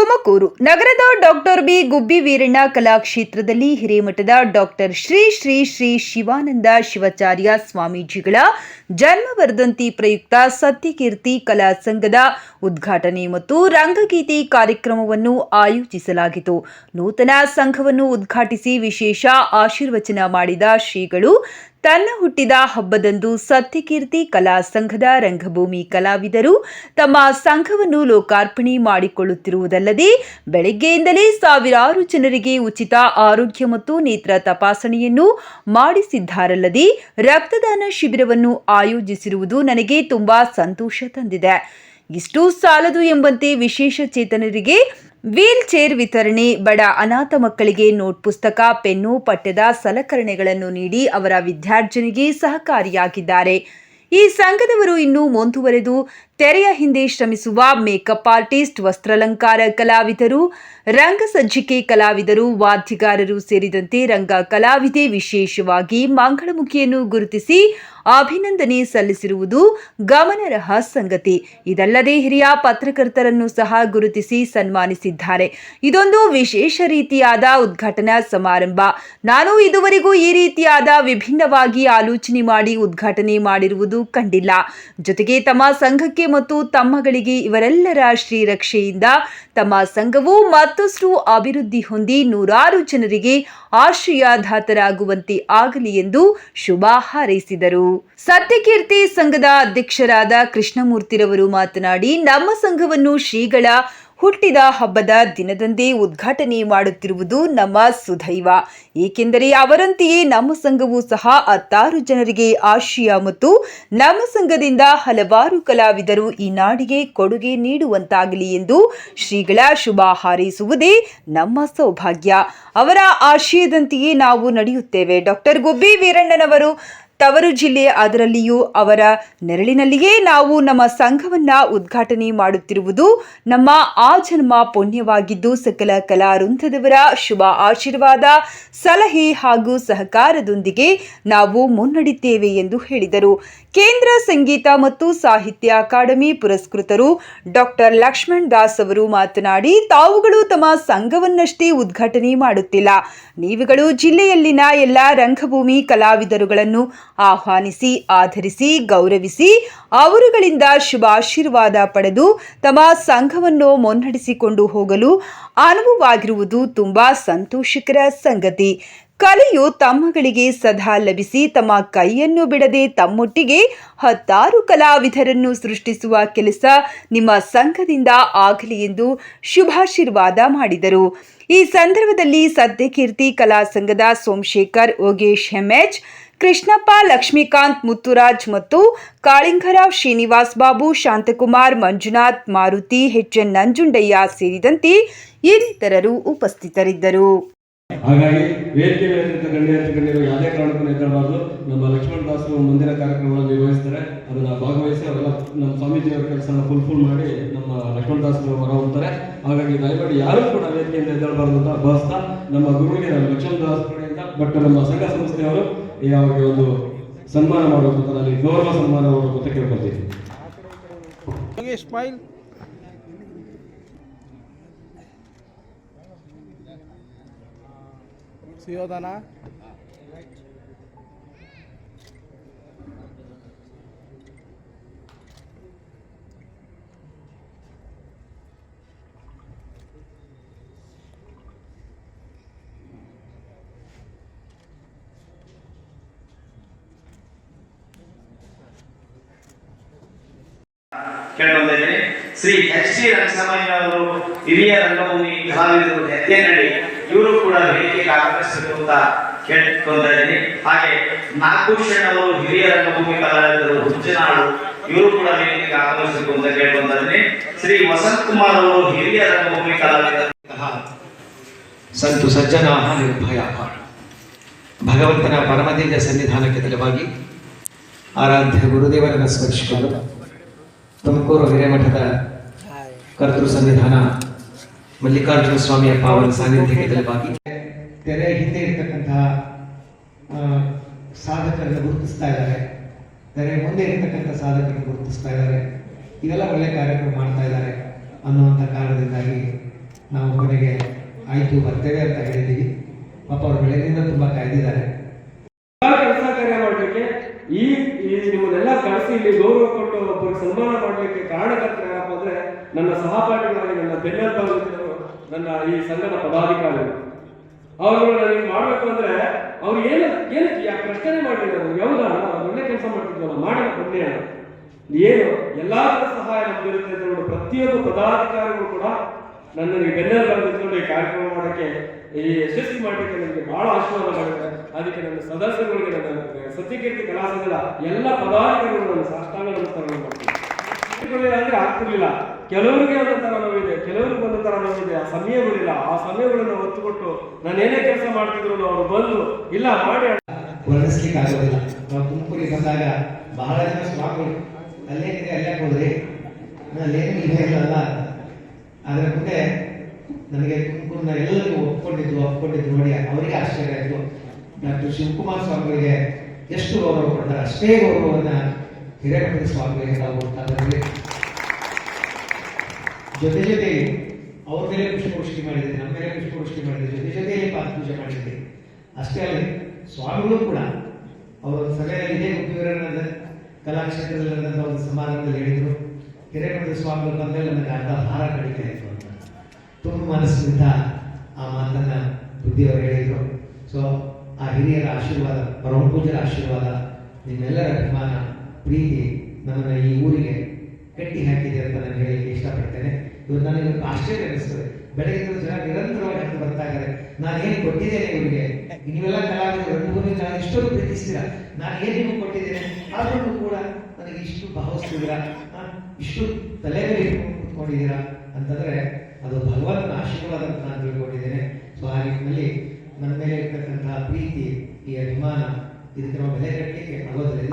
ತುಮಕೂರು ನಗರದ doctor B Gubbi Veeranna ಕಲಾಕ್ಷೇತ್ರದಲ್ಲಿ ಹಿರೇಮಠದ ಡಾಕ್ಟರ್ ಶ್ರೀ ಶ್ರೀ ಶ್ರೀ ಶಿವಾನಂದ ಶಿವಾಚಾರ್ಯ ಸ್ವಾಮೀಜಿಗಳ ಜನ್ಮವರ್ಧಂತಿ ಪ್ರಯುಕ್ತ ಸತ್ಯಕೀರ್ತಿ ಕಲಾ ಸಂಘದ ಉದ್ಘಾಟನೆ ಮತ್ತು ರಂಗಗೀತೆ ಕಾರ್ಯಕ್ರಮವನ್ನು ಆಯೋಜಿಸಲಾಗಿತ್ತು. ನೂತನ ಸಂಘವನ್ನು ಉದ್ಘಾಟಿಸಿ ವಿಶೇಷ ಆಶೀರ್ವಚನ ಮಾಡಿದ ಶ್ರೀಗಳು ತನ್ನ ಹುಟ್ಟಿದ ಹಬ್ಬದಂದು ಸತ್ಯಕೀರ್ತಿ ಕಲಾ ಸಂಘದ ರಂಗಭೂಮಿ ಕಲಾವಿದರು ತಮ್ಮ ಸಂಘವನ್ನು ಲೋಕಾರ್ಪಣೆ ಮಾಡಿಕೊಳ್ಳುತ್ತಿರುವುದಲ್ಲದೆ, ಬೆಳಗ್ಗೆಯಿಂದಲೇ ಸಾವಿರಾರು ಜನರಿಗೆ ಉಚಿತ ಆರೋಗ್ಯ ಮತ್ತು ನೇತ್ರ ತಪಾಸಣೆಯನ್ನು ಮಾಡಿಸಿದ್ದಾರಲ್ಲದೆ, ರಕ್ತದಾನ ಶಿಬಿರವನ್ನು ಆಯೋಜಿಸಿರುವುದು ನನಗೆ ತುಂಬಾ ಸಂತೋಷ ತಂದಿದೆ. ಇಷ್ಟು ಸಾಲದು ಎಂಬಂತೆ ವಿಶೇಷ ಚೇತನರಿಗೆ ವೀಲ್ ಚೇರ್ ವಿತರಣೆ, ಬಡ ಅನಾಥ ಮಕ್ಕಳಿಗೆ ನೋಟ್ ಪುಸ್ತಕ, ಪೆನ್ನು, ಪಠ್ಯದ ಸಲಕರಣೆಗಳನ್ನು ನೀಡಿ ಅವರ ವಿದ್ಯಾರ್ಜನೆಗೆ ಸಹಕಾರಿಯಾಗಿದ್ದಾರೆ. ಈ ಸಂಘದವರು ಇನ್ನೂ ಮುಂದುವರೆದು ತೆರೆಯ ಹಿಂದೆ ಶ್ರಮಿಸುವ ಮೇಕಪ್ ಆರ್ಟಿಸ್ಟ್, ವಸ್ತ್ರಾಲಂಕಾರ ಕಲಾವಿದರು ರಂಗಸಜ್ಜಿಕೆ ಕಲಾವಿದರು, ವಾದ್ಯಗಾರರು ಸೇರಿದಂತೆ ರಂಗ ಕಲಾವಿದೆ ವಿಶೇಷವಾಗಿ ಮಂಗಳಮುಖಿಯನ್ನು ಗುರುತಿಸಿ ಅಭಿನಂದನೆ ಸಲ್ಲಿಸಿರುವುದು ಗಮನಾರ್ಹ ಸಂಗತಿ. ಇದಲ್ಲದೆ ಹಿರಿಯ ಪತ್ರಕರ್ತರನ್ನು ಸಹ ಗುರುತಿಸಿ ಸನ್ಮಾನಿಸಿದ್ದಾರೆ. ಇದೊಂದು ವಿಶೇಷ ರೀತಿಯಾದ ಉದ್ಘಾಟನಾ ಸಮಾರಂಭ. ನಾನು ಇದುವರೆಗೂ ಈ ರೀತಿಯಾದ ವಿಭಿನ್ನವಾಗಿ ಆಲೋಚನೆ ಮಾಡಿ ಉದ್ಘಾಟನೆ ಮಾಡಿರುವುದು ಕಂಡಿಲ್ಲ. ಜೊತೆಗೆ ತಮ್ಮ ಸಂಘಕ್ಕೆ ಮತ್ತು ತಮ್ಮಗಳಿಗೆ ಇವರೆಲ್ಲರ ಶ್ರೀರಕ್ಷೆಯಿಂದ ತಮ್ಮ ಸಂಘವು ಮತ್ತಷ್ಟು ಅಭಿವೃದ್ಧಿ ಹೊಂದಿ ನೂರಾರು ಜನರಿಗೆ ಆಶ್ರಯದಾತರಾಗುವಂತೆ ಆಗಲಿ ಎಂದು ಶುಭ ಹಾರೈಸಿದರು. ಸತ್ಯಕೀರ್ತಿ ಸಂಘದ ಅಧ್ಯಕ್ಷರಾದ ಕೃಷ್ಣಮೂರ್ತಿರವರು ಮಾತನಾಡಿ, ನಮ್ಮ ಸಂಘವನ್ನು ಶ್ರೀಗಳ ಹುಟ್ಟಿದ ಹಬ್ಬದ ದಿನದಂದೇ ಉದ್ಘಾಟನೆ ಮಾಡುತ್ತಿರುವುದು ನಮ್ಮ ಸುದೈವ. ಏಕೆಂದರೆ ಅವರಂತೆಯೇ ನಮ್ಮ ಸಂಘವು ಸಹ ಹತ್ತಾರು ಜನರಿಗೆ ಆಶಯ ಮತ್ತು ನಮ್ಮ ಸಂಘದಿಂದ ಹಲವಾರು ಕಲಾವಿದರು ಈ ನಾಡಿಗೆ ಕೊಡುಗೆ ನೀಡುವಂತಾಗಲಿ ಎಂದು ಶ್ರೀಗಳ ಶುಭ ಹಾರೈಸುವುದೇ ನಮ್ಮ ಸೌಭಾಗ್ಯ. ಅವರ ಆಶಯದಂತೆಯೇ ನಾವು ನಡೆಯುತ್ತೇವೆ. ಡಾಕ್ಟರ್ ಗುಬ್ಬಿ ವೀರಣ್ಣನವರು ತವರು ಜಿಲ್ಲೆ ಅದರಲ್ಲಿಯೂ ಅವರ ನೆರಳಿನಲ್ಲಿಯೇ ನಾವು ನಮ್ಮ ಸಂಘವನ್ನ ಉದ್ಘಾಟನೆ ಮಾಡುತ್ತಿರುವುದು ನಮ್ಮ ಆ ಜನ್ಮ ಪುಣ್ಯವಾಗಿದ್ದು ಸಕಲ ಕಲಾವೃಂದದವರ ಶುಭ ಆಶೀರ್ವಾದ, ಸಲಹೆ ಹಾಗೂ ಸಹಕಾರದೊಂದಿಗೆ ನಾವು ಮುನ್ನಡೆಯುತ್ತೇವೆ ಎಂದು ಹೇಳಿದರು. ಕೇಂದ್ರ ಸಂಗೀತ ಮತ್ತು ಸಾಹಿತ್ಯ ಅಕಾಡೆಮಿ ಪುರಸ್ಕೃತರು ಡಾಕ್ಟರ್ ಲಕ್ಷ್ಮಣ್ ದಾಸ್ ಅವರು ಮಾತನಾಡಿ, ತಾವುಗಳು ತಮ್ಮ ಸಂಘವನ್ನಷ್ಟೇ ಉದ್ಘಾಟನೆ ಮಾಡುತ್ತಿಲ್ಲ. ನೀವುಗಳು ಜಿಲ್ಲೆಯಲ್ಲಿನ ಎಲ್ಲ ರಂಗಭೂಮಿ ಕಲಾವಿದರುಗಳನ್ನು ಆಹ್ವಾನಿಸಿ, ಆಧರಿಸಿ, ಗೌರವಿಸಿ ಅವರುಗಳಿಂದ ಶುಭಾಶೀರ್ವಾದ ಪಡೆದು ತಮ್ಮ ಸಂಘವನ್ನು ಮುನ್ನಡೆಸಿಕೊಂಡು ಹೋಗಲು ಅನುಭವವಾಗಿರುವುದು ತುಂಬಾ ಸಂತೋಷಕರ ಸಂಗತಿ. ಕಲೆಯು ತಮ್ಮಗಳಿಗೆ ಸದಾ ಲಭಿಸಿ ತಮ್ಮ ಕೈಯನ್ನು ಬಿಡದೆ ತಮ್ಮೊಟ್ಟಿಗೆ ಹತ್ತಾರು ಕಲಾವಿದರನ್ನು ಸೃಷ್ಟಿಸುವ ಕೆಲಸ ನಿಮ್ಮ ಸಂಘದಿಂದ ಆಗಲಿ ಎಂದು ಶುಭಾಶೀರ್ವಾದ ಮಾಡಿದರು. ಈ ಸಂದರ್ಭದಲ್ಲಿ ಸದ್ಯಕೀರ್ತಿ ಕಲಾ ಸಂಘದ ಸೋಮಶೇಖರ್, ಯೋಗೇಶ್ ಹೆಮ್ಎಚ್ ಕೃಷ್ಣಪ್ಪ, ಲಕ್ಷ್ಮೀಕಾಂತ್, ಮುತ್ತುರಾಜ್ ಮತ್ತು ಕಾಳಿಂಗರಾವ್, ಶ್ರೀನಿವಾಸ್ ಬಾಬು, ಶಾಂತಕುಮಾರ್, ಮಂಜುನಾಥ್, ಮಾರುತಿ ಎನ್ ನಂಜುಂಡಯ್ಯ ಸೇರಿದಂತೆ ಇನ್ನಿತರರು ಉಪಸ್ಥಿತರಿದ್ದರು. ಹಾಗಾಗಿ ವೇದಿಕೆ ಮೇಲೆ ಯಾವುದೇ ಕಾರಣಕ್ಕೂ ನಿಂತಿರಬಾರ್ದು ನಮ್ಮ ಲಕ್ಷ್ಮಣ ದಾಸರು ಮುಂದಿನ ಕಾರ್ಯಕ್ರಮಗಳನ್ನು ನಿರ್ವಹಿಸ್ತಾರೆ ಅದನ್ನ ಭಾಗವಹಿಸಿ ಅವರೆಲ್ಲ ನಮ್ಮ ಸ್ವಾಮೀಜಿಯವರ ಕೆಲಸನ ಫುಲ್ ಮಾಡಿ ನಮ್ಮ ಲಕ್ಷ್ಮಣ ದಾಸರು ಹೊರ ಹೋಗ್ತಾರೆ ಹಾಗಾಗಿ ದಯಮಾಡಿ ಯಾರು ಕೂಡ ವೇದಿಕೆಯಿಂದ ಎದ್ದೇಳಬಾರ್ದು ಅಂತ ಭಾವಿಸ್ತಾ ನಮ್ಮ ಗುರುವಿಗೆ ನಮ್ಮ ಲಕ್ಷ್ಮಣ ದಾಸ್ ಕಡೆಯಿಂದ, ಬಟ್ ನಮ್ಮ ಸಂಘ ಸಂಸ್ಥೆಯವರು ಅವ್ರಿಗೆ ಒಂದು ಸನ್ಮಾನ ಮಾಡಬೇಕು ಅಂತ ಗೌರವ ಸನ್ಮಾನ ಮಾಡಬೇಕು ಅಂತ ಕೇಳ್ಕೊಳ್ತೀನಿ. Okay, Suyodhana Shri H C ರಂಗಸಮಯ್ಯನವರು ಹಿರಿಯ ರಂಗಭೂಮಿ ಕಲಾವಿದರು ಹೆತ್ತೇನಹಳ್ಳಿ ಇವರು ಕೂಡ ವೇದಿಕೆಗೆ ಆಗಮಿಸಬೇಕು ಅಂತ ಕೇಳ್ಕೊತಾ ಹಾಗೆ ನಾಗಭೂಷಣ್ ಅವರು ಹಿರಿಯ ರಂಗಭೂಮಿ ಕಲಾವಿದರು ಹುಚ್ಚನಾಡು ಇವರು ಕೂಡ ವೇದಿಕೆಗೆ ಆಗಮಿಸಬೇಕು ಅಂತ ಕೇಳ್ಕೊತಾ ಶ್ರೀ ವಸಂತ್ ಕುಮಾರ್ ಅವರು ಹಿರಿಯ ರಂಗಭೂಮಿ ಕಲಾವಿದರು. ಸಂತು ಸಜ್ಜನ ನಿರ್ಭಯ ಭಗವಂತನ ಪರಮದೇವ ಸನ್ನಿಧಾನಕ್ಕೆ ತಲೆವಾಗಿ ಆರಾಧ್ಯ ಗುರುದೇವರನ್ನು ಸ್ಮರಿಸಿಕೊಂಡು ತುಮಕೂರು ಹಿರೇಮಠದ ಕರ್ತೃ ಸನ್ನಿಧಾನ ಮಲ್ಲಿಕಾರ್ಜುನ ಸ್ವಾಮಿಯ ಪಾವನ ಸಾನ್ನಿಧ್ಯಕ್ಕೆ ಬಾಕಿ ತೆರೆ ಹಿಂದೆ ಇರತಕ್ಕಂತಹ ಸಾಧಕರನ್ನು ಗುರುತಿಸ್ತಾ ಇದ್ದಾರೆ. ತೆರೆ ಮುಂದೆ ಇರ್ತಕ್ಕಂಥ ಸಾಧಕರನ್ನು ಗುರುತಿಸ್ತಾ ಇದ್ದಾರೆ. ಇದೆಲ್ಲ ಒಳ್ಳೆ ಕಾರ್ಯಕ್ರಮ ಮಾಡ್ತಾ ಇದ್ದಾರೆ ಅನ್ನುವಂಥ ಕಾರಣದಿಂದಾಗಿ ನಾವು ಕೊನೆಗೆ ಆಯ್ತು ಬರ್ತೇವೆ ಅಂತ ಹೇಳಿದ್ದೀವಿ. ಪಾಪ ಅವರು ಬೆಳಗ್ಗೆಯಿಂದ ತುಂಬಾ ಕಾಯ್ದಿದ್ದಾರೆ. ಕೆಲಸ ಕಾರ್ಯ ಮಾಡಲಿಕ್ಕೆ ಈ ಈ ನಿಮ್ಮನ್ನೆಲ್ಲ ಕರೆಸಿ ಇಲ್ಲಿ ಗೌರವ ಕೊಟ್ಟು ಒಬ್ಬರಿಗೆ ಸನ್ಮಾನ ಮಾಡಲಿಕ್ಕೆ ಕಾರಣಕರ್ತರು ಯಾರಪ್ಪ ಅಂದ್ರೆ ನನ್ನ ಸಹಪಾಠಿಗಳಾಗಿ ನನ್ನ ಬೆನ್ನೆಲುಬಾಗಿದ್ದವರು ನನ್ನ ಈ ಸಂಘದ ಪದಾಧಿಕಾರಿಗಳು. ನಾನು ನನಗೆ ಮಾಡಬೇಕು ಅಂದ್ರೆ ಅವ್ರು ಏನು, ಏನಕ್ಕೆ ಯಾಕೆ ಪ್ರಶ್ನೆ ಮಾಡಿದ್ರು ಅವ್ರು? ಯಾವ್ದಾ ಒಳ್ಳೆ ಕೆಲಸ ಮಾಡ್ತಿದ್ವಲ್ಲ, ಮಾಡಿದ ಪುಣ್ಯ. ಏನು ಎಲ್ಲರ ಸಹಾಯ ನಮ್ಗೆ ಇರುತ್ತೆ ಅಂತ ಹೇಳಿ ಪ್ರತಿಯೊಂದು ಪದಾಧಿಕಾರಿಗಳು ಕೂಡ ನನ್ನನ್ನು ಬೆನ್ನೆಲ್ಲ ನಿಂತ್ಕೊಂಡು ಈ ಕಾರ್ಯಕ್ರಮ ಮಾಡೋಕ್ಕೆ ಈ ಯಶಸ್ವಿ ಮಾಡಲಿಕ್ಕೆ ನನಗೆ ಬಹಳ ಆಶೀರ್ವಾದ ಮಾಡಿದೆ ಅದಕ್ಕೆ ನನ್ನ ಸದಸ್ಯರುಗಳಿಗೆ ನನ್ನ ಸತ್ಯಕೀರ್ತಿ ಕಲಾಸಂಘದ ಎಲ್ಲ ಪದಾಧಿಕಾರಿಗಳು ನನ್ನ ಸಾಷ್ಟಾಂಗ ಇಟ್ಕೊಳ್ಳಿಲ್ಲ ಅಂದ್ರೆ ಆಗ್ತಿರ್ಲಿಲ್ಲ. ಕೆಲವರಿಗೆ ಒಂದೊಂಥರ ನೋವಿದೆ, ಕೆಲವರಿಗೆ ಒಂದೊಂಥರ ನೋವಿದೆ. ಆ ಸಮಯಗಳಿಲ್ಲ ಆ ಸಮಯಗಳನ್ನು ಒತ್ತು ಕೊಟ್ಟು ನಾನು ಏನೇ ಕೆಲಸ ಮಾಡ್ತಿದ್ರು ಅವರು ಬಂದು, ಇಲ್ಲ, ಮಾಡಿ ವರ್ಣಿಸ್ಲಿಕ್ಕೆ ಆಗೋದಿಲ್ಲ. ನಾವು ತುಮಕೂರಿಗೆ ಬಂದಾಗ ಬಹಳ ಜನ ಸ್ವಾಮಿಗಳು, ಅಲ್ಲೇನಿದೆ ಅಲ್ಲೇ ಹೋದ್ರಿ? ಅಲ್ಲೇನು ಇದೆ ಇಲ್ಲಲ್ಲ. ಅದರ ಮುಂದೆ ನನಗೆ ತುಮಕೂರಿನ ಎಲ್ಲರಿಗೂ ಒಪ್ಕೊಂಡಿದ್ದು ಒಪ್ಕೊಂಡಿದ್ದು ನೋಡಿ, ಅವರಿಗೆ ಆಶ್ಚರ್ಯ ಆಯಿತು. ಡಾಕ್ಟರ್ ಶಿವಕುಮಾರ್ ಸ್ವಾಮಿಗಳಿಗೆ ಎಷ್ಟು ಗೌರವ ಕೊಡ್ತಾರೆ? ಅಷ್ಟೇ ಗೌರವವನ್ನು ಹಿರೇಮಠದ ಸ್ವಾಮಿಗಳಿಗೆ ನಾವು ಜೊತೆ ಜೊತೆಗೆ ಅವ್ರ ಮೇಲೆ ಪುಷ್ಪವೃಷ್ಟಿ ಮಾಡಿದೆ ನಮ್ಮ ಮೇಲೆ ಪುಷ್ಪವೃಷ್ಟಿ ಮಾಡಿದೆ ಜೊತೆ ಜೊತೆಯಲ್ಲಿ ಪಾದ ಪೂಜೆ ಮಾಡಿದೆ ಅಷ್ಟೇ ಅಲ್ಲ ಸ್ವಾಮಿಗಳು ಕೂಡ ಅವರ ಸಭೆಯಲ್ಲಿ ಇದೇ ಮುಖ್ಯವರನ್ನ ಕಲಾಕ್ಷೇತ್ರದಲ್ಲಿ ನಡೆದಂಥ ಒಂದು ಸಮಾರಂಭದಲ್ಲಿ ಹೇಳಿದರು, ಹಿರೇಮಠದ ಸ್ವಾಮಿಗಳು ಬಂದರೆ ನನಗೆ ಅರ್ಧ ಭಾರ ಕಡಿಮೆ ಆಯಿತು ಅಂತ. ತುಂಬ ಮನಸ್ಸಿನಿಂದ ಆ ಮಾತನ್ನ ಬುದ್ಧಿಯವರು ಹೇಳಿದರು. ಸೊ ಹಿರಿಯರ ಆಶೀರ್ವಾದ, ಪರಮ ಪೂಜರ ಆಶೀರ್ವಾದ, ನಿಮ್ಮೆಲ್ಲರ ಅಭಿಮಾನ, ಪ್ರೀತಿ ನಮ್ಮನ್ನು ಈ ಊರಿಗೆ ಕಟ್ಟಿ ಹಾಕಿದೆ ಅಂತ ನಾನು ಹೇಳಲಿಕ್ಕೆ ಇಷ್ಟಪಡ್ತೇನೆ. ಇವರು ನನಗೆ ಆಶ್ಚರ್ಯ ಅನಿಸ್ತದೆ ಬೆಳಗ್ಗೆ ಜನ ನಿರಂತರವಾಗಿ ಹತ್ತು ಬರ್ತಾ ಇದ್ದಾರೆ. ನಾನು ಏನು ಕೊಟ್ಟಿದ್ದೇನೆ ಇವರಿಗೆ? ನೀವೆಲ್ಲ ಕಲಾವಿದರು ರಂಗಭೂಮಿ ನಾನು ಇಷ್ಟೊಂದು ಪ್ರೀತಿಸ್ತೀರಾ? ನಾನು ಏನು ನಿಮಗೆ ಕೊಟ್ಟಿದ್ದೇನೆ? ಆದ್ರೂ ಕೂಡ ನನಗೆ ಇಷ್ಟು ಭಾವಿಸ್ತಿದ್ದೀರಾ? ಇಷ್ಟು ತಲೆ ಮೇಲೆ ಕೂತ್ಕೊಂಡಿದ್ದೀರಾ? ಅಂತಂದ್ರೆ ಅದು ಭಗವಂತನ ಆಶೀರ್ವಾದ ಅಂತ ನಾನು ತಿಳ್ಕೊಂಡಿದ್ದೇನೆ. ಸೊ ಆ ನಿಟ್ಟಿನಲ್ಲಿ ನನ್ನ ಮೇಲೆ ಇರ್ತಕ್ಕಂತಹ ಪ್ರೀತಿ ಈ ಅಭಿಮಾನ ಇದಕ್ಕೆ ನಾವು ಬೆಲೆ ಕಟ್ಟಲಿಕ್ಕೆ ಆಗೋದಿಲ್ಲ